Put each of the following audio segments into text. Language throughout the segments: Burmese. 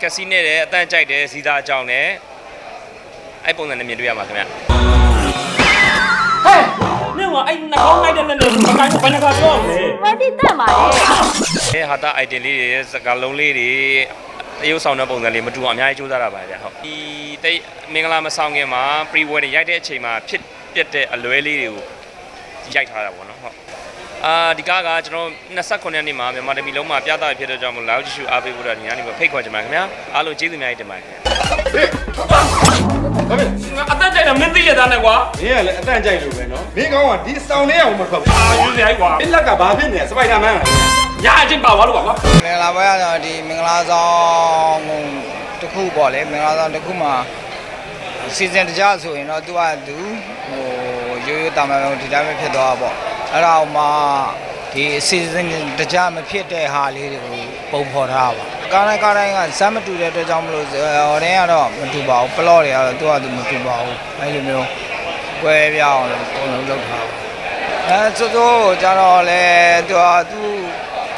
ကက်စီနဲ့တယ်အတန့်ကြိုက်တယ်ဇီတာအကြောင်းနဲ့အဲ့ပုံစံနဲ့မြင်တွေ့ရမှာခင်ဗျဟဲ့နင့်ကအဲ့နှာခေါင်းလိုက်တဲ့နဲ့နဲ့မကိုင်းဘယ်နှခါပြောမလဲပါတီတက်ပါလေအဲဟာတာ item လေးတွေစကားလုံးလေးတွေတရုပ်ဆောင်တဲ့ပုံစံလေးမတူအောင်အများကြီးစူးစမ်းတာပါဗျဟုတ်ဒီတိတ်မင်္ဂလာမဆောင်ခင်မှာ pre wedding ရိုက်တဲ့အချိန်မှာဖြစ်ပြက်တဲ့အလွဲလေးတွေကိုရိုက်ထားတာပေါ့နော်ဟုတ် အာဒီကားကကျွန်တော်29ရက်နေ့မှာမြန်မာတမီလုံးမှာပြသဖြစ်တဲ့ကြောင့်မို့လောက်ကြည့်ရှုအားပေးဖို့တော့ဒီညနေမှာဖိတ်ခေါ်ချင်ပါတယ်ခင်ဗျာအားလုံးကျေးဇူးအများကြီးတင်ပါတယ်ခင်ဗျာအသက်ကြိုက်တာမင်းသိရသားနဲ့ကွာမင်းကလည်းအတန့်ကြိုက်လို့ပဲနော်မင်းကောင်းကဒီစောင်းလေးအောင်မထွက်ဘူးအာယူစရိုက်ကွာမင်းလက်ကဘာဖြစ်နေလဲစပိုက်ဒါမန်ညာအချင်းပါသွားလို့ကွာမင်္ဂလာပွဲကတော့ဒီမင်္ဂလာဆောင်တစ်ခုပေါ့လေမင်္ဂလာဆောင်တစ်ခုမှာစီဇန်တကြဆိုရင်တော့သူကသူဟိုရိုးရိုးတာမန်ဒီတိုင်းပဲဖြစ်သွားတာပေါ့ အဲ့ဒါမှဒီစီဇန်တကြမဖြစ်တဲ့ဟာလေးတွေကိုပုံဖော်ထားပါကားတိုင်းကားတိုင်းကဇက်မတူတဲ့အတွက်ကြောင့်မလို့ဟိုတင်းကတော့မတူပါဘူးပလော့တွေကတော့သူကသူမတူပါဘူးအဲ့လိုမျိုးကွဲပြားအောင်လို့ပုံလုံးလုပ်ထားပါအဲစိုးစိုးကြတော့လေသူကသူ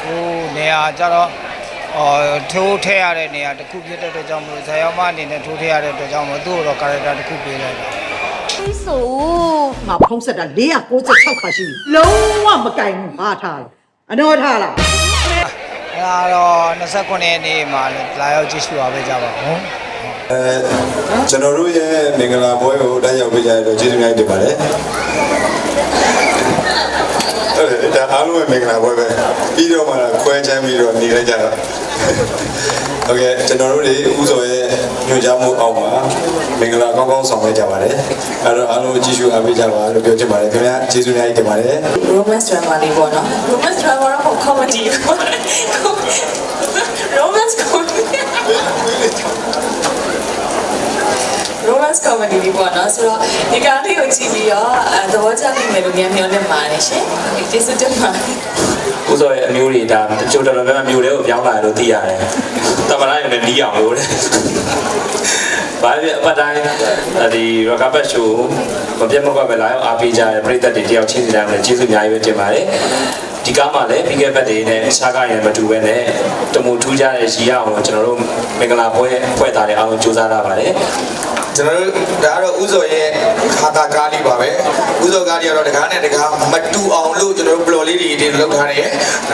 ဟိုနေရာကြတော့အော်ထိုးထည့်ရတဲ့နေရာတစ်ခုဖြစ်တဲ့အတွက်ကြောင့်မလို့ဇာယောမအနေနဲ့ထိုးထည့်ရတဲ့အတွက်ကြောင့်မလို့သူ့ကိုတော့ကာရက်တာတစ်ခုပေးလိုက်တာ ပြီးဆိုငါဖုံးဆက်တာ496ခါရှိပြီလုံးဝမကင်ဘူးဘာထားလဲအနော်ထားလားအဲ့ဒါတော့29ရက်နေ့မှာလည်းလာရောက်ကြည့်ရှုပါပဲကြပါဦးအဲကျွန်တော်တို့ရဲ့မင်္ဂလာပွဲကိုတက်ရောက်ပေးကြတဲ့အတွက်ကျေးဇူးများတင်ပါတယ်အဲ့ဒါအားလုံးရဲ့မင်္ဂလာပွဲပဲပြီးတော့မှခွဲချမ်းပြီးတော့နေလိုက်ကြတော့ ဟုတ်ကဲ့ကျွန်တော်တို့တွေဥစော်ရဲ့ညွှန်ကြားမှုအောက်မှာမင်္ဂလာကောင်းကောင်းဆောင်ရွက်ကြပါတယ်အဲ့တော့အားလုံးကြည့်ရှုအားပေးကြပါလို့ပြောချင်ပါတယ်ခင်ဗျာကျေးဇူးများကြီးတင်ပါတယ် Romance drama လေးပေါ့နော် Romance drama တော့ comedy romance romance comedy လေးပေါ့နော်ဆိုတော့ဒီကားလေးကိုကြည့်ပြီးတော့အဲသဘောကျနိုင်မယ်လို့များမျှော်လင့်ပါတယ်ရှင်ဒီကျေးဇူးတင်ပါတယ်ဥစောရဲ့အမျိုးတွေဒါတချို့တော်တော်များများမျိုးတွေကိုပြောင်းလာတယ်လို့သိရတယ်။တမန်လိုက်နဲ့နီးအောင်လို့တဲ့။ဘာဖြစ်အပတ်တိုင်းဒီ rock up show မပြတ်မကွက်ပဲလာအောင်အားပေးကြတဲ့ပရိသတ်တွေတယောက်ချင်းစီတိုင်းလည်းကျေးဇူးအများကြီးပဲတင်ပါတယ်။ဒီကားမှာလည်းပြီးခဲ့ပတ်တွေနဲ့ရှားကားရင်မတူပဲနဲ့တမူထူးကြတဲ့ရီအောင်ကျွန်တော်တို့မင်္ဂလာပွဲဖွဲ့သားတွေအားလုံးကြိုးစားရပါတယ်။ ကျွန်တော်တို့ဒါကတော့ဥစော်ရဲ့ခါတာကားလေးပါပဲဥစော်ကားလေးကတော့တကားနဲ့တကားမတူအောင်လို့ကျွန်တော်တို့ blog လေးတွေတင်လုပ်ထားတယ်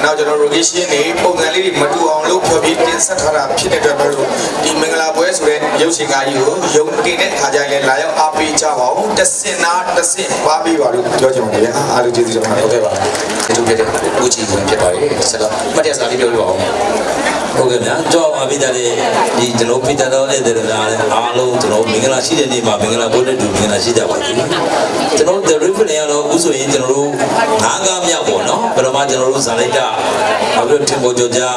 နောက်ကျွန်တော်တို့ location တွေပုံစံလေးတွေမတူအောင်လို့ဖြောပြီးတင်ဆက်ထားတာဖြစ်တဲ့အတွက်တို့ဒီမင်္ဂလာပွဲဆိုတဲ့ရုပ်ရှင်ကားကြီးကိုရုံတင်တဲ့ခါကျရင်လာရောက်အားပေးကြပါဦးတစ်စင်နာတစ်စင်ပါပေးပါလို့ပြောချင်ပါတယ်အားလုံးကျေးဇူးတင်ပါတယ်ဟုတ်ကဲ့ပါဒီလိုဖြစ်တဲ့ဦးချီဝင်ဖြစ်ပါတယ်ဆက်တော့မတရားစာလေးပြောပြပါဦး ဟုတ်ကဲ့ဗျာကြောက်ပါပြီတဲ့ဒီကျွန်တော်ဖိတတော်ဧည့်သည်တွေအားလုံးကျွန်တော်မင်္ဂလာရှိတဲ့နေ့မှာမင်္ဂလာပွဲနဲ့တူမင်္ဂလာရှိကြပါစေကျွန်တော် the river နေရတော့ဥဆိုရင်ကျွန်တော်တို့ငါးကားမြောက်ပေါ့နော်ပထမကျွန်တော်တို့ဇာလိုက်တာနောက်ပြီးတင်ပေါ်ကျော်ကြား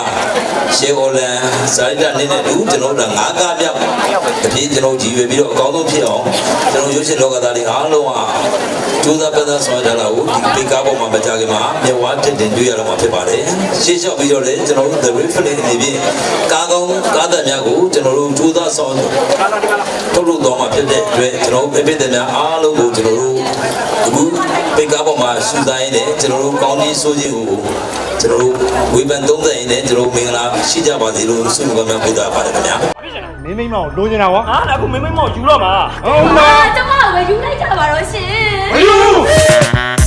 ရှေးအော်လန်ဇာလိုက်တာနေ့နဲ့တူကျွန်တော်တို့ငါးကားမြောက်အဖြစ်ကျွန်တော်ကြည်ရွယ်ပြီးတော့အကောင်းဆုံးဖြစ်အောင်ကျွန်တော်ရုပ်ရှင်လောကသားတွေအားလုံးဟာကျိုးစားပန်းစားဆောင်ကြတာကိုဒီပေကားပေါ်မှာမကြခင်မှာမြဝါတင်တင်တွေ့ရတော့မှာဖြစ်ပါတယ်ရှေ့လျှောက်ပြီးတော့လည်းကျွန်တော်တို့ the river နေနေပြီးကားကောင်းကားသက်များကိုကျွန်တော်တို့ကျိုးစားဆောင်ထုတ်လုပ်တော်မှာဖြစ်တဲ့အတွက်ကျွန်တော်တို့ပြည့်တဲ့များအားလုံးကိုကျွန်တော်တို့အခုပေကားပေါ်မှာစူးစမ်းရင်းနဲ့ကျွန်တော်တို့ကောင်းကြီးဆိုးခြင်းကိုကျွန်တော်တို့ဝေဖန်သုံးသပ်ရင်းနဲ့ကျွန်တော်တို့မင်္ဂလာရှိကြပါစေလို့ဆုမွန်ကောင်းများပို့တာပါတယ်ခင်ဗျာမင်းမိမအောင်လိုချင်တာကွာဟာဒါကမင်းမင်းမောက်ယူတော့မှာဟုတ်လားကျမကိုပဲယူလိုက်ကြပါတော့ရှင်ဘယ်လို